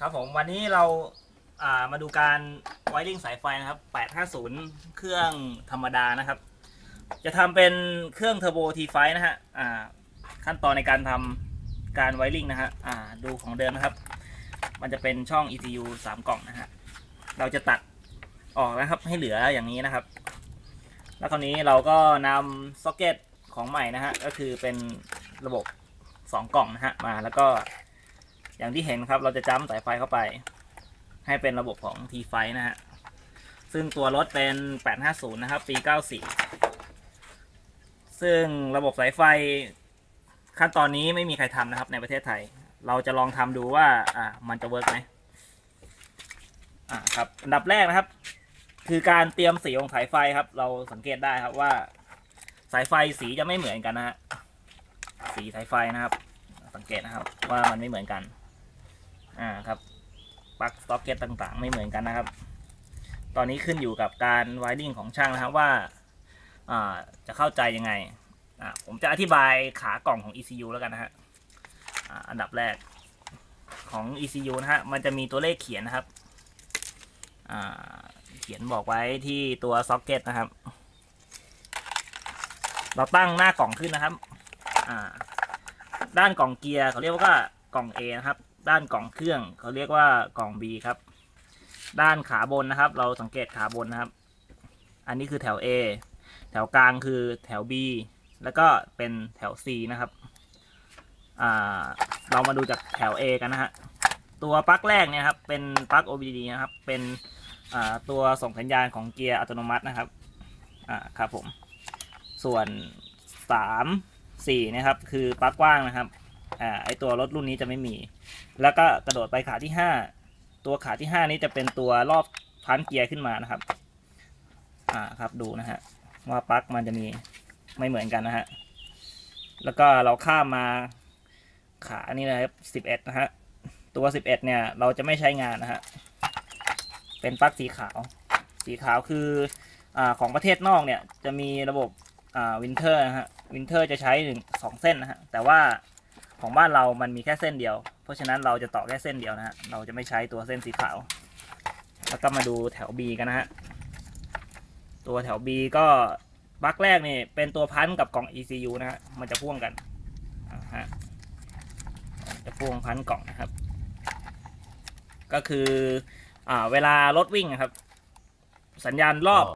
ครับผมวันนี้เราามาดูการไวริ่งสายไฟนะครับ 850 เครื่องธรรมดานะครับ จะทำเป็นเครื่องเทอร์โบ T5 นะฮะขั้นตอนในการทำการไวริ่งนะฮะดูของเดิมนะครับ มันจะเป็นช่อง ECU 3 กล่องนะฮะเราจะตัดออกนะครับให้เหลืออย่างนี้นะครับ แล้วคราวนี้เราก็นำซ็อกเก็ตของใหม่นะฮะก็คือเป็นระบบ 2 กล่องนะฮะมาแล้วก็ อย่างที่เห็นครับเราจะจ้ำสายไฟเข้าไป ให้เป็นระบบของ T ไฟนะฮะซึ่งตัวรถเป็น 850 นะครับ ปี 94 ซึ่งระบบสายไฟขั้นตอนนี้ไม่มีใครทำนะครับในประเทศไทย เราจะลองทำดูว่าอ่ามันจะเวิร์กไหมอ่าครับอันดับแรกนะครับ คือการเตรียมสีของสายไฟครับ เราสังเกตได้ครับว่า สายไฟสีจะไม่เหมือนกันนะฮะสีสายไฟนะครับ สังเกตนะครับว่ามันไม่เหมือนกัน อ่าครับปลั๊กสต็อกเก็ตต่างๆ ไม่เหมือนกันนะครับ ตอนนี้ขึ้นอยู่กับการไวริ่งของช่างนะครับว่าอ่าจะเข้าใจยังไงอ่าผมจะอธิบายขากล่องของ ECU แล้วกันนะฮะอ่าอันดับแรกของ ECU นะฮะ มันจะมีตัวเลขเขียนนะครับอ่าเขียนบอกไว้ที่ตัวซ็อกเก็ตนะครับ เราตั้งหน้ากล่องขึ้นนะครับอ่าด้านกล่องเกียร์เขาเรียกว่ากล่อง A นะครับ ด้านกล่องเครื่องเขาเรียกว่ากล่อง B ครับ ด้านขาบนนะครับ เราสังเกตขาบนนะครับ อันนี้คือแถว A แถวกลางคือแถว B แล้วก็เป็นแถว C นะครับเรามาดูจากแถว A กันนะฮะ ตัวปลั๊กแรกเนี่ยครับ เป็นปลั๊ก OBD นะครับ เป็นตัวส่งสัญญาณของเกียร์อัตโนมัตินะครับอ่าครับผม ส่วนสามสี่นะครับ คือปลั๊กกว้างนะครับ อ่าไอตัวรถรุ่นนี้จะไม่มี แล้วก็กระโดดไปขาที่ห้าตัวขาที่ห้านี้จะเป็นตัวรอบพันเกียร์ขึ้นมานะครับ อ่าครับดูนะฮะว่าปลั๊กมันจะมีไม่เหมือนกันนะฮะแล้วก็เราข้ามมาขานี่นะครับสิบเอ็ดนะฮะตัวสิบเอ็ดเนี่ย เราจะไม่ใช้งานนะฮะ เป็นปลั๊กสีขาว สีขาวคืออ่าของประเทศนอกเนี่ย จะมีระบบอ่าวินเทอร์นะฮะ วินเทอร์จะใช้ถึงสองเส้นนะฮะ แต่ว่า ของบ้านเรามันมีแค่เส้นเดียว เพราะฉะนั้นเราจะต่อแค่เส้นเดียวนะฮะ เราจะไม่ใช้ตัวเส้นสีขาว แล้วก็มาดูแถว B กันนะฮะ ตัวแถว B ก็ปลั๊กแรกนี่เป็นตัวพันกับกล่อง ECU นะฮะ มันจะพ่วงกันฮะ จะพ่วงพันกล่องนะครับ ก็คือ อ่า เวลารถวิ่งนะครับ สัญญาณรอบ